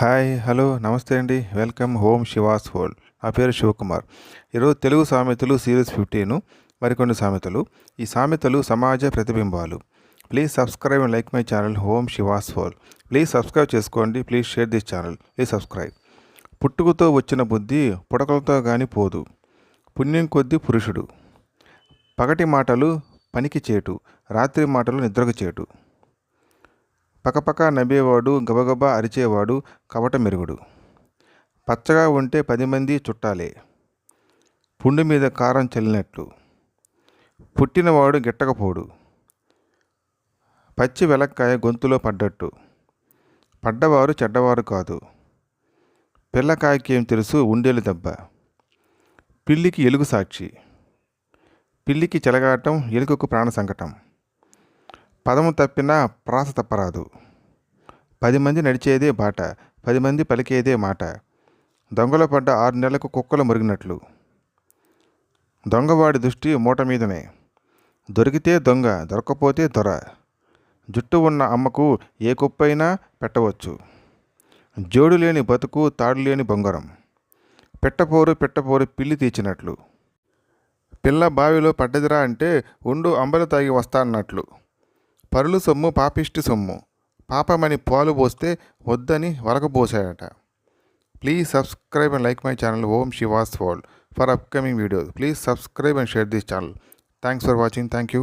Hi hello నమస్తే అండి. Welcome home she was hold నా పేరు శివకుమార్. ఈరోజు తెలుగు సామెతలు సిరీస్ ఫిఫ్టీను మరికొన్ని సామెతలు. ఈ సామెతలు సమాజ ప్రతిబింబాలు. Please subscribe and like my channel Om Shiva's world please subscribe చేసుకోండి. Please share this channel. Please subscribe. పుట్టుకతో వచ్చిన బుద్ధి పుడకలతో కానీ పోదు. పుణ్యం కొద్దీ పురుషుడు. పగటి మాటలు పనికి చేటు. రాత్రి మాటలు నిద్రకు చేటు. పకపక నవ్వేవాడు గబగబా అరిచేవాడు కవట మెరుగుడు. పచ్చగా ఉంటే పది మంది చుట్టాలే. పుండు మీద కారం చల్లినట్లు. పుట్టినవాడు గిట్టకపోడు. పచ్చి వెలక్కాయ గొంతులో పడ్డట్టు. పడ్డవారు చెడ్డవారు కాదు. పిల్లకాయకి ఏం తెలుసు ఉండేలు దెబ్బ. పిల్లికి ఎలుగు సాక్షి. పిల్లికి చెలగాటం ఎలుకకు ప్రాణ సంకటం పదము తప్పినా ప్రాస తప్పరాదు. పది మంది నడిచేదే బాట పది మంది పలికేదే మాట. దొంగలో పడ్డ ఆరు నెలలకు కుక్కలు మురిగినట్లు. దొంగవాడి దృష్టి మూట మీదనే. దొరికితే దొంగ దొరకపోతే దొర. జుట్టు ఉన్న అమ్మకు ఏ కుప్పైనా పెట్టవచ్చు. జోడు లేని బతుకు తాడు లేని బొంగరం. పెట్టపోరు పెట్టపోరు పిల్లి తీర్చినట్లు పిల్ల బావిలో పడ్డదిరా అంటే ఉండు అంబలు తాగి వస్తా అన్నట్లు. పరులు సొమ్ము పాపిష్టి సొమ్ము. పాపమని పాలు పోస్తే వద్దని వలకపోసాడట please subscribe and like my channel Om Shiva's world for upcoming videos please subscribe and share this channel thanks for watching thank you